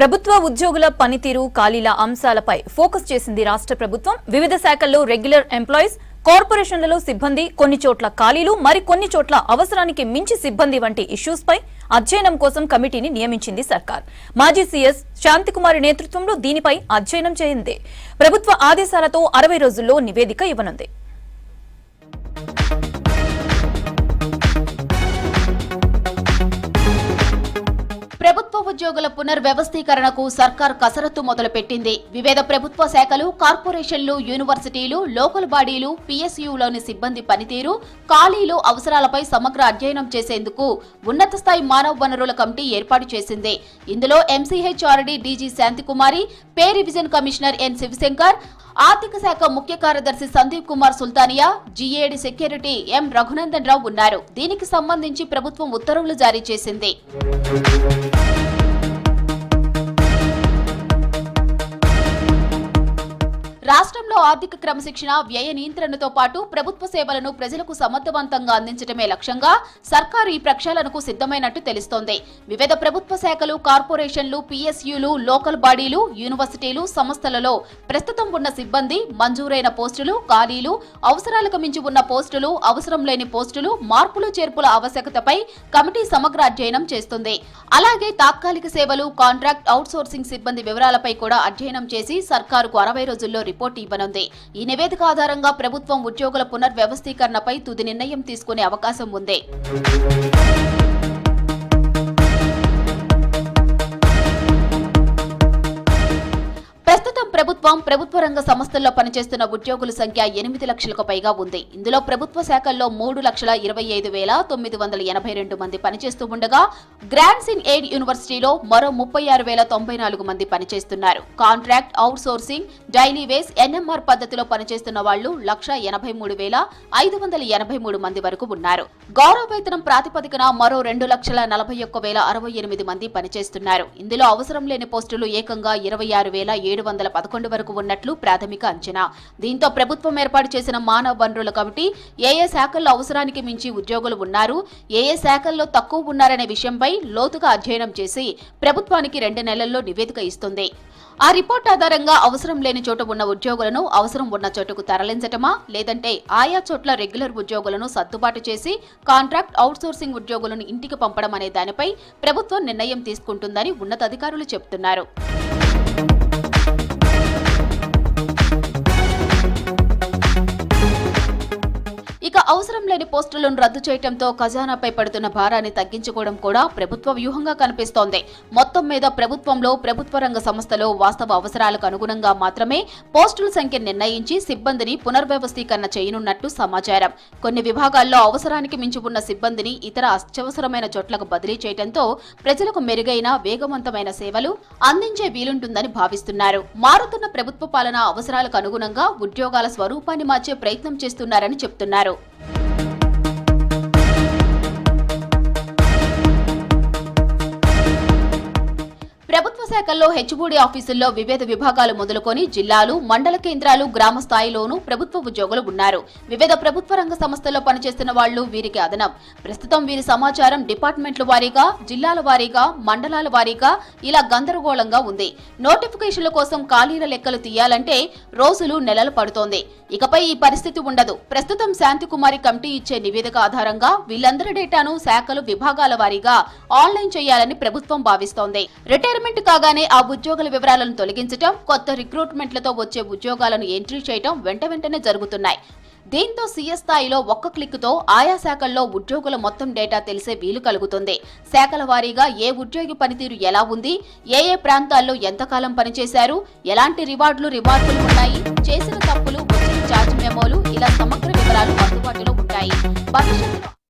ప్రభుత్వ ఉద్యోగుల పనితీరు ఖాళీల అంశాలపై ఫోకస్ చేసింది రాష్ట్ర ప్రభుత్వం. వివిధ శాఖల్లో రెగ్యులర్ ఎంప్లాయీస్ కార్పొరేషన్లలో సిబ్బంది కొన్ని చోట్ల ఖాళీలు మరి కొన్ని చోట్ల అవసరానికి మించి సిబ్బంది వంటి ఇష్యూస్పై అధ్యయనం కోసం కమిటీని నియమించింది సర్కార్. మాజీ సీఎస్ శాంతికుమారి నేతృత్వంలో దీనిపై అధ్యయనం చేయింది. ప్రభుత్వ ఆదేశాలతో అరవై రోజుల్లో నివేదిక ఇవ్వనుంది. ఉద్యోగుల పునర్వ్యవస్థీకరణకు సర్కార్ కసరత్తు మొదలుపెట్టింది. వివిధ ప్రభుత్వ శాఖలు కార్పొరేషన్లు యూనివర్సిటీలు లోకల్ బాడీలు పిఎస్యులోని సిబ్బంది పనితీరు ఖాళీలు అవసరాలపై సమగ్ర అధ్యయనం చేసేందుకు ఉన్నత స్థాయి మానవ వనరుల కమిటీ ఏర్పాటు చేసింది. ఇందులో MCHRD DG Shanthi Kumari pay revision commissioner N Sivasankar ఆర్థిక శాఖ ముఖ్య కార్యదర్శి Sandeep Kumar Sultania GAD security M Raghunandan Rao ఉన్నారు. దీనికి సంబంధించి ప్రభుత్వం ఉత్తర్వులు జారీ చేసింది. రాష్ట్రంలో ఆర్థిక క్రమశిక్షణ వ్యయ నియంత్రణతో పాటు ప్రభుత్వ సేవలను ప్రజలకు సమర్థవంతంగా అందించడమే లక్ష్యంగా సర్కారు ఈ ప్రక్షాళనకు సిద్ధమైనట్టు తెలుస్తోంది. వివిధ ప్రభుత్వ శాఖలు కార్పొరేషన్లు పిఎస్యులు లోకల్ బాడీలు యూనివర్సిటీలు సంస్థలలో ప్రస్తుతం ఉన్న సిబ్బంది మంజూరైన పోస్టులు ఖాళీలు అవసరాలకు మించి ఉన్న పోస్టులు అవసరం లేని పోస్టులు మార్పులు చేర్పుల ఆవశ్యకతపై కమిటీ సమగ్ర అధ్యయనం చేస్తుంది. అలాగే తాత్కాలిక సేవలు కాంట్రాక్ట్ అవుట్సోర్సింగ్ సిబ్బంది వివరాలపై కూడా అధ్యయనం చేసి సర్కారుకు అరవై రోజుల్లో రిపోర్ట్ ఇవ్వనుంది. ఈ నివేదిక ఆధారంగా ప్రభుత్వం ఉద్యోగుల పునర్వ్యవస్థీకరణపై తుది నిర్ణయం తీసుకునే అవకాశం ఉంది. ప్రస్తుతం ప్రభుత్వం ప్రభుత్వ రంగ సంస్థల్లో పనిచేస్తున్న ఉద్యోగుల సంఖ్య ఎనిమిది లక్షలకు పైగా ఉంది. ఇందులో ప్రభుత్వ శాఖల్లో మూడు లక్షల ఇరవై ఐదు వేల తొమ్మిది వందల ఎనభై రెండు మంది పనిచేస్తూ ఉండగా గ్రాండ్స్ ఇన్ ఎయిడ్ యూనివర్సిటీలో మరో ముప్పై ఆరు వేల తొంభై నాలుగు మంది పనిచేస్తున్నారు. Contract outsourcing daily wages NMR పద్ధతిలో పనిచేస్తున్న వాళ్ళు లక్ష ఎనభై మూడు వేల ఐదు వందల ఎనభై మూడు మంది వరకు ఉన్నారు. గౌరవ వేతనం ప్రాతిపదికన మరో రెండు లక్షల నలభై ఒక్క వేల అరవై ఎనిమిది మంది పనిచేస్తున్నారు. ఇందులో అవసరం లేని పోస్టులు ఏకంగా ఇరవై ఆరు వేల ఏడు వందల పదకొండు వరకు ఉన్నట్లు ప్రాథమిక అంచనా. దీంతో ప్రభుత్వం ఏర్పాటు చేసిన మానవ వనరుల కమిటీ ఏ ఏ శాఖల్లో అవసరానికి మించి ఉద్యోగులు ఉన్నారు ఏ ఏ శాఖల్లో తక్కువ ఉన్నారనే విషయంపై లోతుగా అధ్యయనం చేసి ప్రభుత్వానికి రెండు నెలల్లో నివేదిక ఇస్తుంది. ఆ రిపోర్ట్ ఆధారంగా అవసరం లేని చోట ఉన్న ఉద్యోగులను అవసరం ఉన్న చోటుకు తరలించటమా? లేదంటే ఆయా చోట్ల రెగ్యులర్ ఉద్యోగులను సర్దుబాటు చేసి కాంట్రాక్ట్ అవుట్సోర్సింగ్ ఉద్యోగులను ఇంటికి పంపడం అనే దానిపై ప్రభుత్వం నిర్ణయం తీసుకుంటుందని ఉన్నతాధికారులు చెబుతున్నారు. ఇక అవసరం లేని పోస్టులను రద్దు చేయడంతో ఖజానాపై పడుతున్న భారాన్ని తగ్గించుకోవడం కూడా ప్రభుత్వ వ్యూహంగా కనిపిస్తోంది. మొత్తం మీద ప్రభుత్వంలో ప్రభుత్వ రంగ సంస్థలో వాస్తవ అవసరాలకు అనుగుణంగా మాత్రమే పోస్టుల సంఖ్య నిర్ణయించి సిబ్బందిని పునర్వ్యవస్థీకరణ చేయనున్నట్టు సమాచారం. కొన్ని విభాగాల్లో అవసరానికి మించి ఉన్న సిబ్బందిని ఇతర అత్యవసరమైన చోట్లకు బదిలీ చేయడంతో ప్రజలకు మెరుగైన వేగవంతమైన సేవలు అందించే వీలుంటుందని భావిస్తున్నారు. మారుతున్న ప్రభుత్వ పాలన అవసరాలకు అనుగుణంగా ఉద్యోగాల స్వరూపాన్ని మార్చే ప్రయత్నం చేస్తున్నారని చెప్తున్నారు. Thank you. శాఖల్లో హెచ్బూడి ఆఫీసుల్లో వివిధ విభాగాలు మొదలుకొని జిల్లాలు మండల కేంద్రాలు గ్రామ స్థాయిలోనూ ప్రభుత్వ ఉద్యోగులు ఉన్నారు. వివిధ ప్రభుత్వ రంగ సంస్థల్లో పనిచేస్తున్న వాళ్ళు వీరికి అదనం. ప్రస్తుతం వీరి సమాచారం డిపార్ట్మెంట్ల వారీగా జిల్లాల వారీగా మండలాల వారీగా ఇలా గందరగోళంగా ఉంది. నోటిఫికేషన్ల కోసం ఖాళీల లెక్కలు తీయాలంటే రోజులు నెలలు పడుతోంది. ఇకపై ఈ పరిస్థితి ఉండదు. ప్రస్తుతం శాంతికుమారి కమిటీ ఇచ్చే నివేదిక ఆధారంగా వీళ్ళందరి డేటాను శాఖలు విభాగాల వారీగా ఆన్లైన్ చేయాలని ప్రభుత్వం భావిస్తోంది. రిటైర్మెంట్ కాగానే ఆ ఉద్యోగుల వివరాలను తొలగించడం కొత్త రిక్రూట్మెంట్లతో వచ్చే ఉద్యోగాలను ఎంట్రీ చేయడం వెంట వెంటనే జరుగుతున్నాయి. దీంతో సీఎస్ స్థాయిలో ఒక్క క్లిక్తో ఆయా శాఖల్లో ఉద్యోగుల మొత్తం డేటా తెలిసే వీలు కలుగుతుంది. శాఖల వారీగా ఏ ఉద్యోగి పనితీరు ఎలా ఉంది ఏ ఏ ప్రాంతాల్లో ఎంతకాలం పనిచేశారు ఎలాంటి రివార్డులు రివార్డులు ఉన్నాయి చేసిన తప్పులు వచ్చిన ఛార్జ్ మెమోలు ఇలా సమగ్ర వివరాలు అందుబాటులో ఉంటాయి. భవిష్యత్తులో